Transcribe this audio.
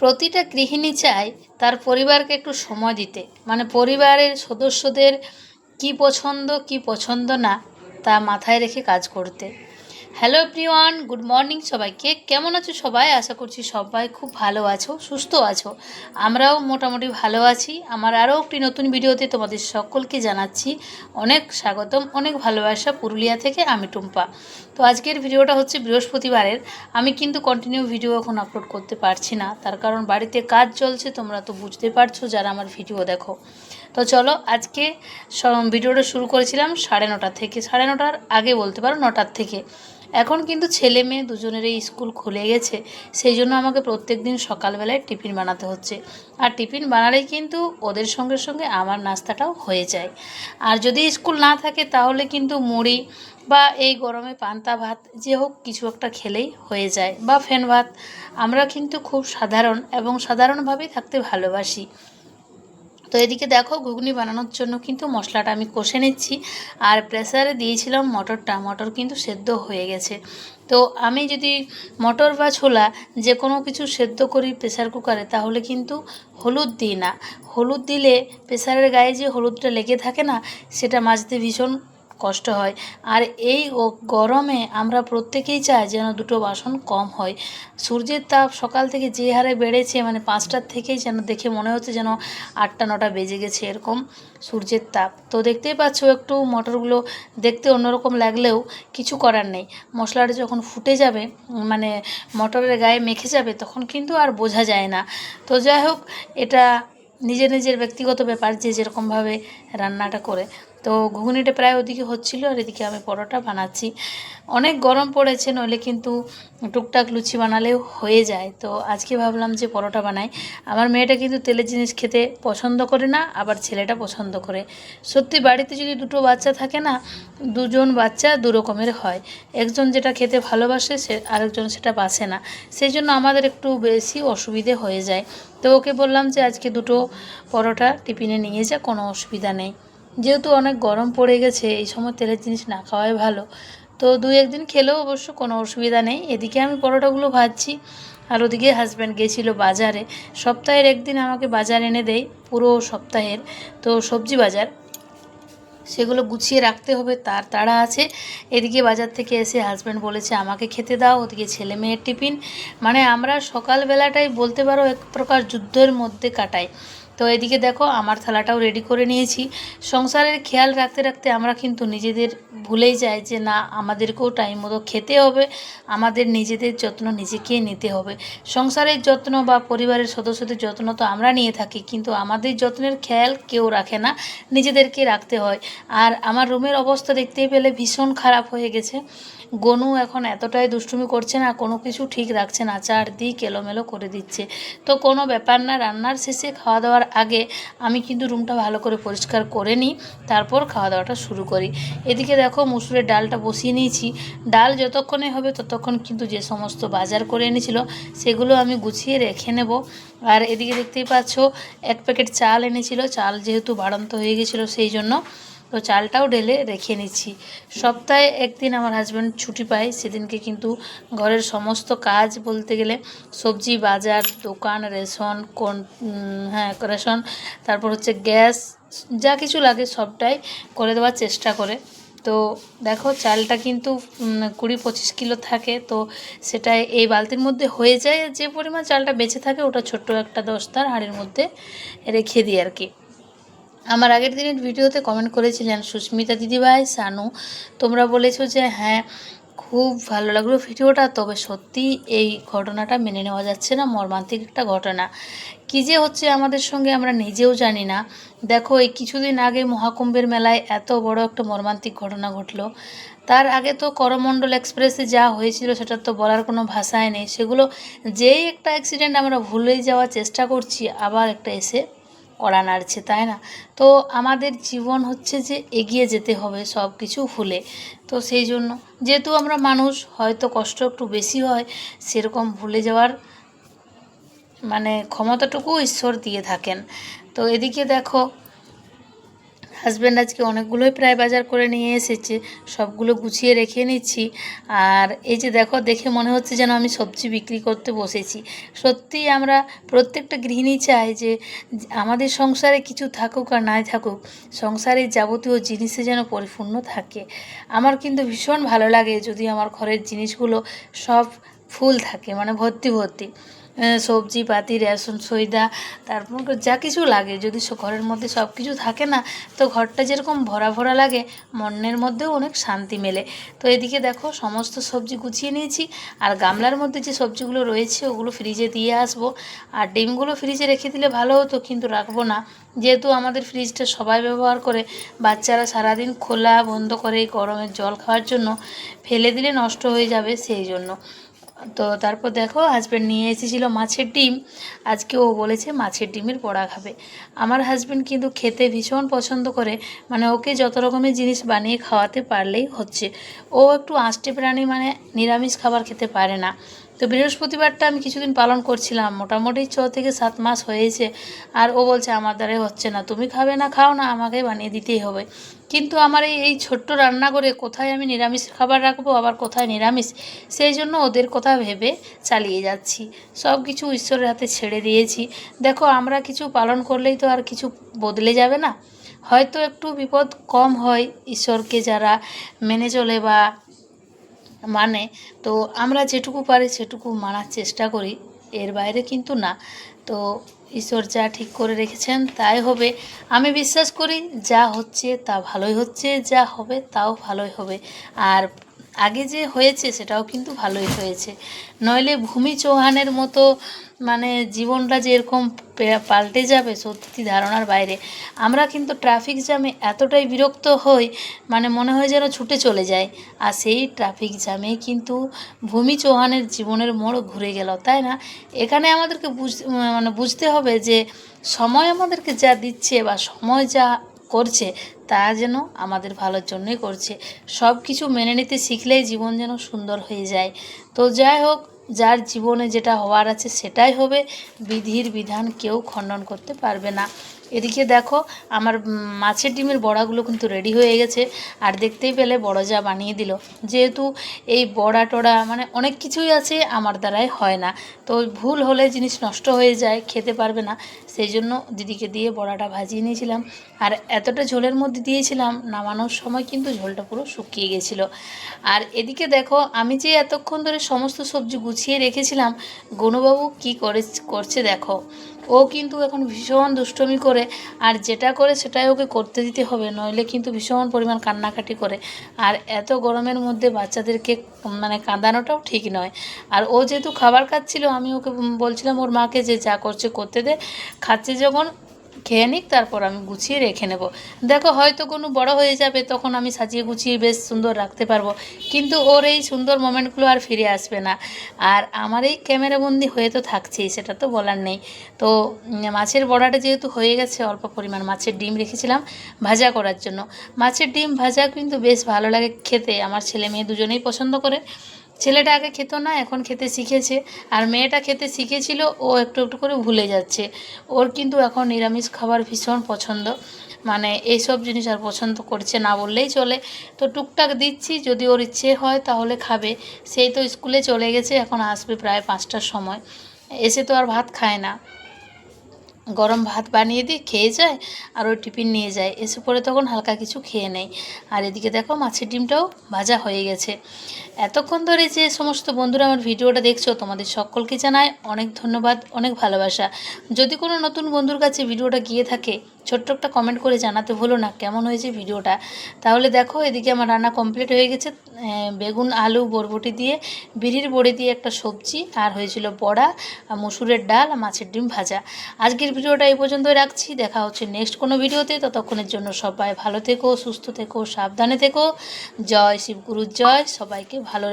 প্রতিটা গৃহিণী চায় তার পরিবারকে একটু সময় দিতে। মানে পরিবারের সদস্যদের কি পছন্দ কি পছন্দ না তা মাথায় রেখে কাজ করতে। হ্যালো প্রিয়ান গুড মর্নিং সবাইকে। কেমন আছো সবাই? আশা করছি সবাই খুব ভালো আছো, সুস্থ আছো। আমরাও মোটামুটি ভালো আছি। আমার আরও একটি নতুন ভিডিওতে তোমাদের সকলকে জানাচ্ছি অনেক স্বাগতম, অনেক ভালোবাসা পুরুলিয়া থেকে আমি টুম্পা। তো আজকের ভিডিওটা হচ্ছে বৃহস্পতিবারের। আমি কিন্তু কন্টিনিউ ভিডিও এখন আপলোড করতে পারছি না। তার কারণ বাড়িতে কাজ চলছে, তোমরা তো বুঝতে পারছ যারা আমার ভিডিও দেখো। তো চলো আজকে ভিডিওটা শুরু করেছিলাম সাড়ে নটা থেকে। সাড়ে নটার আগে বলতে পারো, নটার থেকে। এখন কিন্তু ছেলে মেয়ে দুজনেরই স্কুল খুলে গেছে, সেই জন্য আমাকে প্রত্যেক দিন সকালবেলায় টিফিন বানাতে হচ্ছে। আর টিফিন বানালেই কিন্তু ওদের সঙ্গে সঙ্গে আমার নাস্তাটাও হয়ে যায়। আর যদি স্কুল না থাকে তাহলে কিন্তু মুড়ি বা এই গরমে পান্তা ভাত, যে হোক কিছু একটা খেলেই হয়ে যায়। বা ফ্যান ভাত, আমরা কিন্তু খুব সাধারণ এবং সাধারণভাবেই থাকতে ভালোবাসি। তো এদিকে দেখো ঘুগনি বানানোর জন্য কিন্তু মশলাটা আমি কষে নিচ্ছি। আর প্রেসারে দিয়েছিলাম মটরটা, মটর কিন্তু সেদ্ধ হয়ে গেছে। তো আমি যদি মটর বা ছোলা যে কোনো কিছু সেদ্ধ করি প্রেসার কুকারে, তাহলে কিন্তু হলুদ দিই না। হলুদ দিলে প্রেসারের গায়ে যে হলুদটা লেগে থাকে না, সেটা মাজতে ভীষণ কষ্ট হয়। আর এই গরমে আমরা প্রত্যেকেই চাই যেন দুটো বাসন কম হয়। সূর্যের তাপ সকাল থেকে যে হারে বেড়েছে মানে পাঁচটার থেকেই যেন দেখে মনে হচ্ছে যেন আটটা, নটা বেজে গেছে এরকম সূর্যের তাপ। তো দেখতেই পাচ্ছ একটু মটরগুলো দেখতে অন্যরকম লাগলেও কিছু করার নেই। মশলাটা যখন ফুটে যাবে মানে মটরের গায়ে মেখে যাবে, তখন কিন্তু আর বোঝা যায় না। তো যাই হোক, এটা নিজের নিজের ব্যক্তিগত ব্যাপার যে যেরকমভাবে রান্নাটা করে। তো ঘুগনিটা প্রায় ওদিকে হচ্ছিল আর এদিকে আমি পরোটা বানাচ্ছি। অনেক গরম পড়েছে, নইলে কিন্তু টুকটাক লুচি বানালেও হয়ে যায়। তো আজকে ভাবলাম যে পরোটা বানাই। আমার মেয়েটা কিন্তু তেলের জিনিস খেতে পছন্দ করে না, আবার ছেলেটা পছন্দ করে। সত্যি বাড়িতে যদি দুটো বাচ্চা থাকে না, দুজন বাচ্চা দু রকমের হয়। একজন যেটা খেতে ভালোবাসে, সে আরেকজন সেটা বাসে না। সেই জন্য আমাদের একটু বেশি অসুবিধে হয়ে যায়। তো ওকে বললাম যে আজকে দুটো পরোটা টিফিনে নিয়ে যা, কোনো অসুবিধা নেই। যেহেতু অনেক গরম পড়ে গেছে, এই সময় তেলের জিনিস না খাওয়াই ভালো। তো দুই একদিন খেলেও অবশ্য কোনো অসুবিধা নেই। এদিকে আমি পরোটাগুলো ভাজছি, আর ওদিকে হাজব্যান্ড গেছিল বাজারে। সপ্তাহের একদিন আমাকে বাজার এনে দেয়, পুরো সপ্তাহের। তো সবজি বাজার, সেগুলো গুছিয়ে রাখতে হবে, তার তাড়া আছে। এদিকে বাজার থেকে এসে হাজব্যান্ড বলেছে, আমাকে খেতে দাও, ওদিকে ছেলে মেয়ের টিফিন। মানে আমরা সকালবেলাটাই বলতে পারো এক প্রকার যুদ্ধের মধ্যে কাটাই। তো এদিকে দেখো, আমার থালাটাও রেডি করে নিয়েছি। সংসারের খেয়াল রাখতে রাখতে আমরা কিন্তু নিজেদের ভুলেই যাই যে, না, আমাদেরকেও টাইম মতো খেতে হবে। আমাদের নিজেদের যত্ন নিজেকে নিতে হবে। সংসারের যত্ন বা পরিবারের সদস্যদের যত্ন তো আমরা নিয়ে থাকি, কিন্তু আমাদের যত্নের খেয়াল কেউ রাখে না। নিজেদেরকে রাখতে হয়। আর আমার রুমের অবস্থা দেখতেই পেলে ভীষণ খারাপ হয়ে গেছে। গনু এখন এতটাই দুষ্টুমি করছে না, কোনো কিছু ঠিক রাখছে না, চারদিক এলোমেলো করে দিচ্ছে। তো কোনো ব্যাপার না, রান্নার শেষে খাওয়া দাওয়ার আগে আমি কিন্তু রুমটা ভালো করে পরিষ্কার করে নিই, তারপর খাওয়া দাওয়াটা শুরু করি। এদিকে দেখো মুসুরের ডালটা বসিয়ে নিয়েছি। ডাল যতক্ষণে হবে ততক্ষণ কিন্তু যে সমস্ত বাজার করে এনেছিল, সেগুলো আমি গুছিয়ে রেখে নেব। আর এদিকে দেখতেই পাচ্ছ, এক প্যাকেট চাল এনেছিল, চাল যেহেতু বাড়ন্ত হয়ে গেছিল, সেই জন্য তো চালটাও ঢেলে রেখে নিচ্ছি। সপ্তাহে একদিন আমার হাজব্যান্ড ছুটি পায়, সেদিনকে কিন্তু ঘরের সমস্ত কাজ বলতে গেলে সবজি, বাজার, দোকান, রেশন, কোন হ্যাঁ রেশন, তারপর হচ্ছে গ্যাস, যা কিছু লাগে সবটাই করে দেওয়ার চেষ্টা করে। তো দেখো চালটা কিন্তু কুড়ি পঁচিশ কিলো থাকে, তো সেটা এই বালতির মধ্যে হয়ে যায়, যে পরিমাণ চালটা বেঁচে থাকে ওটা ছোট্ট একটা দস্তার হাঁড়ির মধ্যে রেখে দিই আর কি। আমার আগের দিনের ভিডিওতে কমেন্ট করেছিলেন সুস্মিতা দিদিভাই, সানু। তোমরা বলেছ যে হ্যাঁ খুব ভালো লাগল ভিডিওটা, তবে সত্যি এই ঘটনাটা মেনে নেওয়া যাচ্ছে না, মর্মান্তিক একটা ঘটনা। কী যে হচ্ছে আমাদের সঙ্গে আমরা নিজেও জানি না। দেখো, এই কিছুদিন আগে মহাকুম্ভের মেলায় এত বড় একটা মর্মান্তিক ঘটনা ঘটলো। তার আগে তো করমণ্ডল এক্সপ্রেসে যা হয়েছিল, সেটা তো বলার কোনো ভাষায় নেই। সেগুলো যেই একটা অ্যাক্সিডেন্ট আমরা ভুলে যাওয়ার চেষ্টা করছি, আবার একটা এসে কড়া নাড়ছে তাই না? তো আমাদের জীবন হচ্ছে যে এগিয়ে যেতে হবে সব কিছু ভুলে। তো সেই জন্য যেহেতু আমরা মানুষ, হয়তো কষ্ট একটু বেশি হয়, সেরকম ভুলে যাওয়ার মানে ক্ষমতাটুকু ঈশ্বর দিয়ে থাকেন। তো এদিকে দেখো হাজব্যান্ড আজকে অনেকগুলোই প্রায় বাজার করে নিয়ে এসেছে, সবগুলো গুছিয়ে রেখে নিচ্ছি। আর এই যে দেখো, দেখে মনে হচ্ছে যেন আমি সবজি বিক্রি করতে বসেছি। সত্যিই আমরা প্রত্যেকটা গৃহিণী চাই যে আমাদের সংসারে কিছু থাকুক আর নাই থাকুক, সংসারের যাবতীয় জিনিসে যেন পরিপূর্ণ থাকে। আমার কিন্তু ভীষণ ভালো লাগে যদি আমার ঘরের জিনিসগুলো সব ফুল থাকে মানে ভর্তি ভর্তি। সবজি পাতি, রেশন, সইদা, তারপর যা কিছু লাগে। যদি ঘরের মধ্যে সব কিছু থাকে না, তো ঘরটা যেরকম ভরা ভরা লাগে, মনের মধ্যেও অনেক শান্তি মেলে। তো এদিকে দেখো, সমস্ত সবজি গুছিয়ে নিয়েছি, আর গামলার মধ্যে যে সবজিগুলো রয়েছে, ওগুলো ফ্রিজে দিয়ে আসব। আর ডিমগুলো ফ্রিজে রেখে দিলে ভালো হতো, কিন্তু রাখব না। যেহেতু আমাদের ফ্রিজটা সবাই ব্যবহার করে, বাচ্চারা সারাদিন খোলা বন্ধ করে গরমের জল খাওয়ার জন্য, ফেলে দিলে নষ্ট হয়ে যাবে সেই জন্য। তো তারপর দেখো হাজব্যান্ড নিয়ে এসেছিল মাছের ডিম। আজকে ও বলেছে মাছের ডিমের বড়া খাবে। আমার হাজব্যান্ড কিন্তু খেতে ভীষণ পছন্দ করে। মানে ওকে যত রকমের জিনিস বানিয়ে খাওয়াতে পারলেই হচ্ছে। ও একটু আষ্টে প্রাণী মানে নিরামিষ খাবার খেতে পারে না। তো বৃহস্পতিবারটা আমি কিছুদিন পালন করছিলাম। মোটামুটি ছ থেকে সাত মাস হয়েছে আর ও বলছে, আমার দ্বারাই হচ্ছে না। তুমি খাবে না, খাও না, আমাকে বানিয়ে দিতেই হবে। কিন্তু আমার এই এই ছোট্ট রান্না করে কোথায় আমি নিরামিষ খাবার রাখব, আবার কোথায় নিরামিষ, সেই জন্য ওদের কথা ভেবে চালিয়ে যাচ্ছি। সব কিছু ঈশ্বরের হাতে ছেড়ে দিয়েছি। দেখো, আমরা কিছু পালন করলেই তো আর কিছু বদলে যাবে না। হয়তো একটু বিপদ কম হয় ঈশ্বরকে যারা মেনে চলে বা মানে তো আমরা যেটুকু পারি সেটুকু মানার চেষ্টা করি, এর বাইরে কিন্তু না। তো ঈশ্বর যা ঠিক করে রেখেছেন তাই হবে। আমি বিশ্বাস করি যা হচ্ছে তা ভালোই হচ্ছে, যা হবে তাও ভালোই হবে। আর আগে যে হয়েছে সেটাও কিন্তু ভালোই হয়েছে। নইলে ভূমি চৌহানের মতো মানে জীবনটা যে এরকম পাল্টে যাবে সত্যি ধারণার বাইরে, আমরা কিন্তু ট্রাফিক জ্যামে এতটাই বিরক্ত হই মানে মনে হয় যেন ছুটে চলে যায়। আর সেই ট্রাফিক জ্যামে কিন্তু ভূমি চৌহানের জীবনের মোড় ঘুরে গেল, তাই না? এখানে আমাদেরকে বুঝ মানে বুঝতে হবে যে সময় আমাদেরকে যা দিচ্ছে বা সময় যা করছে তা যেন আমাদের ভালোর জন্যই করছে। সব কিছু মেনে নিতে শিখলেই জীবন যেন সুন্দর হয়ে যায়। তো যাই হোক, যার জীবনে যেটা হওয়ার আছে সেটাই হবে। বিধির বিধান কেউ খণ্ডন করতে পারবে না। এদিকে দেখো, আমার মাছের ডিমের বড়াগুলো কিন্তু রেডি হয়ে গেছে। আর দেখতেই পেলে বড় যা বানিয়ে দিল। যেহেতু এই বড়া টড়া মানে অনেক কিছুই আছে, আমার দ্বারাই হয় না। তো ভুল হলে জিনিস নষ্ট হয়ে যায়, খেতে পারবে না। সেই জন্য দিদিকে দিয়ে বড়াটা ভাজিয়ে নিয়েছিলাম। আর এতটা ঝোলের মধ্যে দিয়েছিলাম, নামানোর সময় কিন্তু ঝোলটা পুরো শুকিয়ে গেছিল। আর এদিকে দেখো, আমি যে এতক্ষণ ধরে সমস্ত সবজি গুছিয়ে রেখেছিলাম, গনুবাবু কি করে করছে দেখো। ও কিন্তু এখন ভীষণ দুষ্টমি করে, আর যেটা করে সেটাই ওকে করতে দিতে হবে, নইলে কিন্তু ভীষণ পরিমাণ কান্নাকাটি করে। আর এত গরমের মধ্যে বাচ্চাদেরকে মানে কাঁদানোটাও ঠিক নয়। আর ও যেহেতু খাবার খাচ্ছিল, আমি ওকে বলছিলাম, ওর মাকে যে যা করছে করতে দে। খাচ্ছে যখন খেয়ে নিক, তারপর আমি গুছিয়ে রেখে নেব। দেখো, হয়তো কোনো বড় হয়ে যাবে, তখন আমি সাজিয়ে গুছিয়ে বেশ সুন্দর রাখতে পারব। কিন্তু ওর এই সুন্দর মোমেন্টগুলো আর ফিরে আসবে না। আর আমার এই ক্যামেরাবন্দি হয়ে তো থাকছেই, সেটা তো বলার নেই। তো মাছের বড়াটা যেহেতু হয়ে গেছে, অল্প পরিমাণ মাছের ডিম রেখেছিলাম ভাজা করার জন্য। মাছের ডিম ভাজা কিন্তু বেশ ভালো লাগে খেতে। আমার ছেলে মেয়ে দুজনেই পছন্দ করে। ছেলেটা আগে খেত না, এখন খেতে শিখেছে। আর মেয়েটা খেতে শিখেছিল, ও একটু একটু করে ভুলে যাচ্ছে। ওর কিন্তু এখন নিরামিষ খাবার ভীষণ পছন্দ। মানে এইসব জিনিস আর পছন্দ করছে না বললেই চলে। তো টুকটাক দিচ্ছি, যদি ওর ইচ্ছে হয় তাহলে খাবে। সেই তো স্কুলে চলে গেছে, এখন আসবে প্রায় পাঁচটার সময়। এসে তো আর ভাত খায় না। গরম ভাত বানিয়ে দিই খেয়ে যায় আর ওই টিফিন নিয়ে যায়। এসে পরে তখন হালকা কিছু খেয়ে নেয়। আর এদিকে দেখো মাছের ডিমটাও ভাজা হয়ে গেছে। এতক্ষণ ধরে যে সমস্ত বন্ধুরা আমার ভিডিওটা দেখছ, তোমাদের সকলকে জানায় অনেক ধন্যবাদ, অনেক ভালোবাসা। যদি কোনো নতুন বন্ধুর কাছে ভিডিওটা গিয়ে থাকে ছোট্ট একটা কমেন্ট করে জানাতে ভুলো না, কেমন হয়েছে ভিডিওটা? তাহলে দেখো, এদিকে আমার রান্না কমপ্লিট হয়ে গেছে। বেগুন, আলু, বরবটি দিয়ে, বিড়ির বড়ি দিয়ে একটা সবজি, আর হয়েছিল বড়া মসুরের ডাল মাছের ডিম ভাজা। আজকের ভিডিওটা এই পর্যন্ত রাখছি। দেখা হচ্ছে নেক্সট কোনো ভিডিওতে। ততক্ষণের জন্য সবাই ভালো থেকো, সুস্থ থেকো, সাবধানে থেকো। জয় শিবগুরু, জয়। সবাইকে ভালো